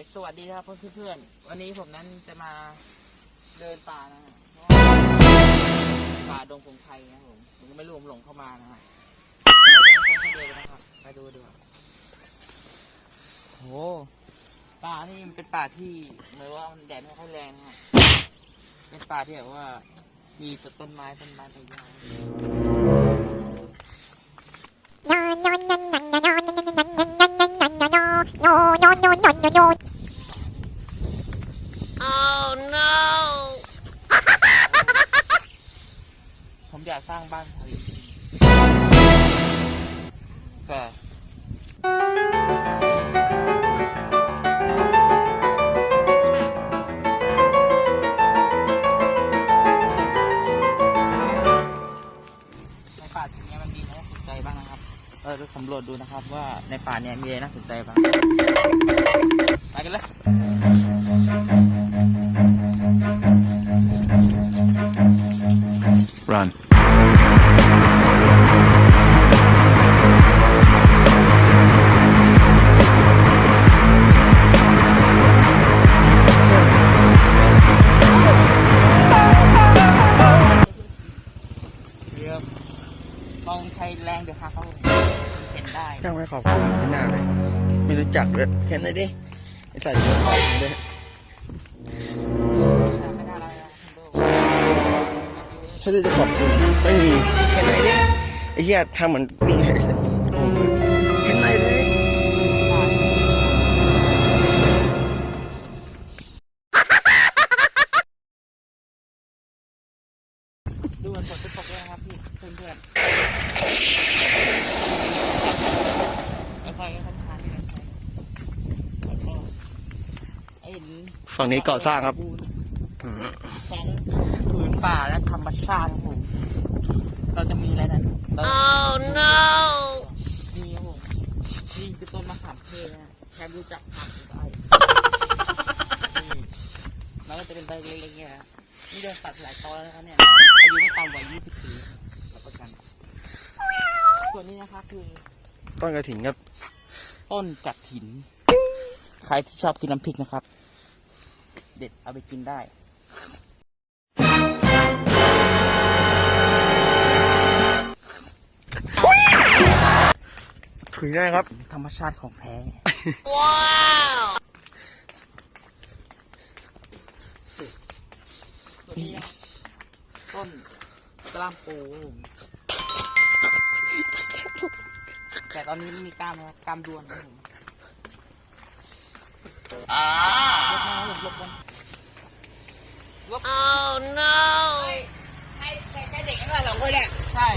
เพื่อนๆวันนี้ผมนั้นจะมาเดินป่านะฮะเพราะว่าป่าดงพงไพรนะครับผมผมก็ไม่รู้ผมหลงเข้ามานะฮะเราจะค่อยๆเดินไปนะครับไปดูดูโอ้ป่านี่มันเป็นป่าที่เหมือนว่ามันแดดไม่ค่อยแรงนะฮะเป็นป่าที่แบบว่า มีแต่ต้นไม้ต้นไม้ใบหญ้าผมอยานทะเลแต่ในป่าทีนี้มันมีอะไรน่าสนใจบ้างนะครับ เออเราสำรวจดูนะครับว่าในป่าเนี่ยมีอะไรน่าสนใจบ้าง ไปกันเลย Run. ไม่รู้จักเลยแค่นั้นดิไอ้ใส่ชุดขอบคุณด้วยมันะคุณโดถ้าจะขอบคุณไม่มีแค่ไหนดิไอ้เหี้ยทำเหมือนนี่ไงผมเห็นไหนเลยดูมันฝนจะตกเลยนะครับพี่เพื่อนๆค่อยๆค่อยๆทานกันไปแล้วก็ไอ้เห็น ฝั่งนี้ก่อสร้างครับของผืนป่าและธรรมชาติครับผมเราจะมีอะไรนั้นเรา Oh no! นี่ครับผมนี่คือต้นมะขามเทศนะแค่รู้จักผักก็ได้นี่มันก็จะเป็นใบเล็กๆเนี่ยนะนี่เดินตัดหลายตอนแล้วนะครับเนี่ย อายุไม่ต่ำกว่า 20 ปีรับประกัน ส่วนนี้นะครับคือต้นกระถิ่นครับ ต้นกัดถิน ใครที่ชอบกินน้ำพริกนะครับ เด็ดเอาไปกินได้ถุยได้ครับ ธรรมชาติของแท้ Wow! ตัวนี้นะครับต้นกล้ามปูครับผมแต่ตอนนี้ไม่มีกล้ามนะครับกล้ามด้วนครับผมลบมาครับผมลบมัน ลบ Oh no! ใช่ใช่ใช่เด็กนั่นแหละสองคนเนี่ยใช่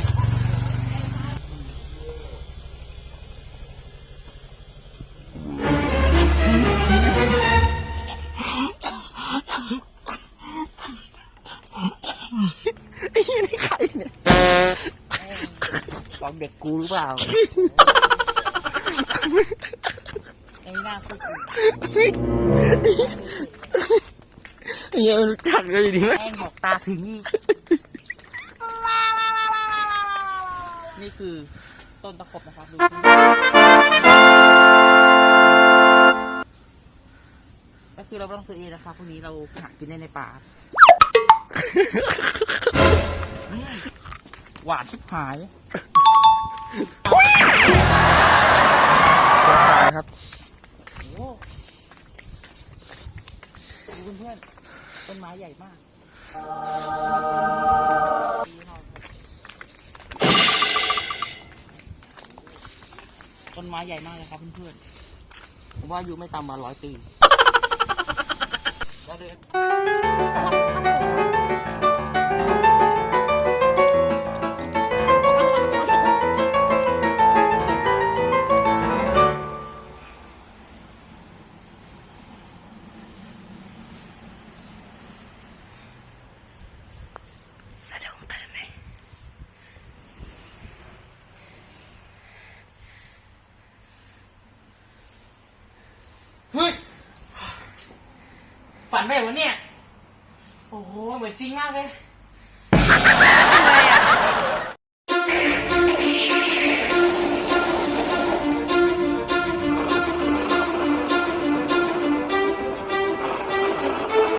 ไอ้เหี้ยนี่ใครเนี่ยลองเด็กกูหรือเปล่ายังไม่น่าพูดอีกไอ้ เหี้ยไม่รู้จักเลยดีไหมแม่งบอกตาถึงนี่ นี่คือต้นตะขบนะครับดูก็คือเราไม่ต้องซื้อเองนะครับพวกนี้เราหากินได้ในป่าอืมหวานชิบหาย ต้นไม้ใหญ่มากเลยครับเพื่อนๆ ผมว่าอายุไม่ต่ำกว่าร้อยปีแล้วเดิน เฮ้ย ฝันไปเหรอวะเนี่ย โอ้โห เหมือนจริงมากเลย